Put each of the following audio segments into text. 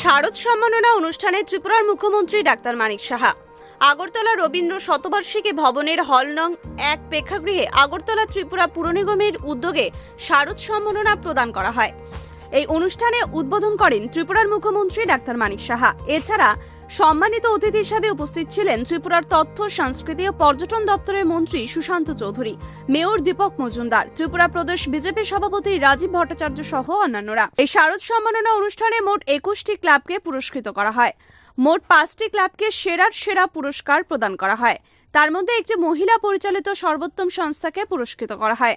শারদ সম্মাননা অনুষ্ঠানে ত্রিপুরার মুখ্যমন্ত্রী ডাক্তার মানিক সাহা। আগরতলা রবীন্দ্র শতবার্ষিকী ভবনের হল নং এক প্রেক্ষাগৃহে আগরতলা ত্রিপুরা পুর নিগমের উদ্যোগে শারদ সম্মাননা প্রদান করা হয়। এই অনুষ্ঠানে উদ্বোধন করেন ত্রিপুরার মুখ্যমন্ত্রী ডাক্তার মানিক সাহা। এছাড়া সম্মানিত অতিথি হিসাবে উপস্থিত ছিলেন ত্রিপুরার তথ্য, সংস্কৃতি ও পর্যটন দপ্তরের মন্ত্রী সুশান্ত চৌধুরী, মেয়র দীপক মজুমদার, ত্রিপুরা প্রদেশ বিজেপি সভাপতি রাজীব ভট্টাচার্য সহ অন্যান্যরা। এই শারদ সম্মাননা অনুষ্ঠানে মোট একুশটি ক্লাবকে পুরস্কৃত করা হয়। মোট পাঁচটি ক্লাবকে সেরার সেরা পুরস্কার প্রদান করা হয়। তার মধ্যে একটি মহিলা পরিচালিত সর্বোত্তম সংস্থাকে পুরস্কৃত করা হয়।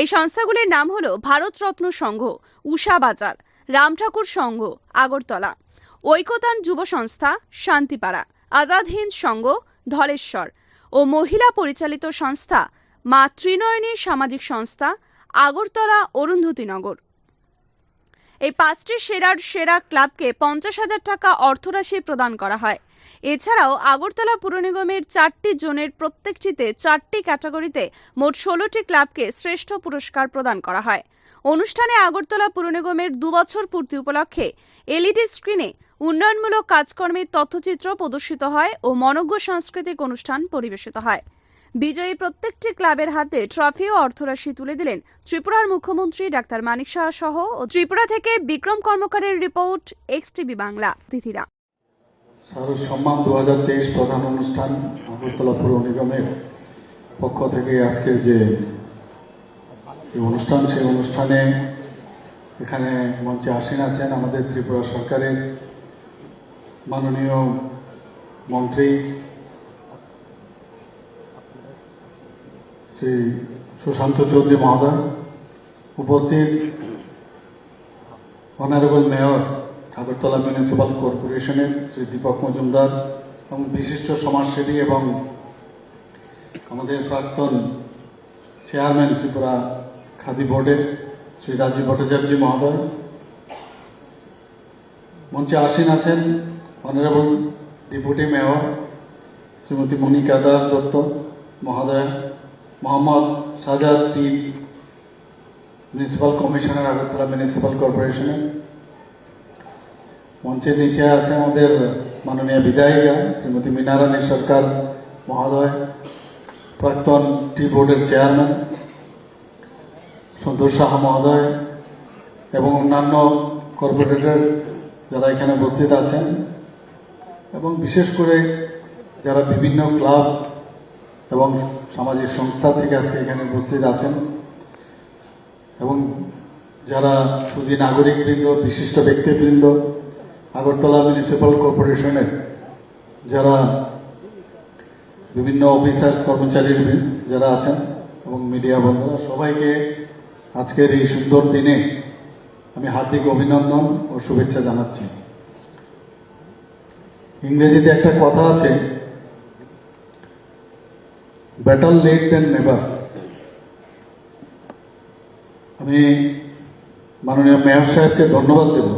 এই সংস্থাগুলির নাম হল ভারতরত্ন সংঘ, উষা বাজার, রামঠাকুর সংঘ, আগরতলা। ঐকতান যুব সংস্থা, শান্তিপাড়া, আজাদ হিন্দ সংঘ, ধলেশ্বর ও মহিলা পরিচালিত সংস্থা মা ত্রিনয়নী সামাজিক সংস্থা, আগরতলা, অরুন্ধতিনগর। এই পাঁচটি সেরার সেরা ক্লাবকে পঞ্চাশ হাজার টাকা অর্থরাশি প্রদান করা হয়। এছাড়াও আগরতলা পুর নিগমের চারটি জোনের প্রত্যেকটিতে চারটি ক্যাটাগরিতে মোট ষোলোটি ক্লাবকে শ্রেষ্ঠ পুরস্কার প্রদান করা হয়। অনুষ্ঠানে আগরতলা পুর নিগমের দুবছর পূর্তি উপলক্ষে এলইডি স্ক্রিনে উন্নয়নমূলক কাজকর্মের তথ্যচিত্র প্রদর্শিত হয় ও মনজ্ঞ সাংস্কৃতিক অনুষ্ঠান পরিবেশিত হয়। বিজয়ী প্রত্যেকটি ক্লাবের হাতে ট্রফি ও অর্থরাশি তুলে দিলেন ত্রিপুরার মুখ্যমন্ত্রী ডাক্তার মানিক শাহ সহ ও ত্রিপুরা থেকে বিক্রম কর্মকারের রিপোর্ট, এক্স টিভি বাংলা। অতিথিরা। সম্মান দু হাজার তেইশ প্রধান অনুষ্ঠান আগরতলা পৌর নিগমের পক্ষ থেকে আজকে যে অনুষ্ঠান, সেই অনুষ্ঠানে এখানে মঞ্চে আসীন আছেন আমাদের ত্রিপুরা সরকারের মাননীয় মন্ত্রী শ্রী সুশান্ত চৌধুরী মহোদয়, উপস্থিত অনারেবল মেয়র আগরতলা মিউনিসিপাল কর্পোরেশনের শ্রী দীপক মজুমদার এবং বিশিষ্ট সমাজসেবী এবং আমাদের প্রাক্তন চেয়ারম্যান ত্রিপুরা খাদি বোর্ডের শ্রী রাজীব ভট্টাচার্য মহোদয়। মঞ্চে আসীন আছেন honorable deputy mayor Shrimati Monika Das Dutta মহোদয় মোহাম্মদ সাজাদ পীর মিউনিসিপাল কমিশনার আগরতলা মিউনিসিপাল কর্পোরেশনের মঞ্চের নিচে আছে আমাদের মাননীয় বিধায়িকা শ্রীমতী মিনারানী সরকার মহোদয়, প্রাক্তন টি বোর্ডের চেয়ারম্যান সন্তোষ সাহা মহোদয় এবং অন্যান্য কর্পোরেটর যারা এখানে উপস্থিত আছেন। এবং বিশেষ করে যারা বিভিন্ন ক্লাব এবং সামাজিক সংস্থা থেকে আজকে এখানে উপস্থিত আছেন এবং যারা সুদী নাগরিকবৃন্দ, বিশিষ্ট ব্যক্তিবৃন্দ, আগরতলা মিউনিসিপ্যাল কর্পোরেশনের যারা বিভিন্ন অফিসার্স কর্মচারী যারা আছেন এবং মিডিয়া বন্ধুরা, সবাইকে আজকের এই সুন্দর দিনে আমি হার্দিক অভিনন্দন ও শুভেচ্ছা জানাচ্ছি। ইংরেজিতে একটা কথা আছে বেটার লেট দেন নেভার আমি মাননীয় মেয়র সাহেবকে ধন্যবাদ দেব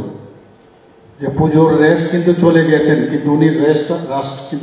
যে পুজোর রেস্ট কিন্তু চলে গেছেন কিন্তু উনি রেস্ট রাষ্ট্র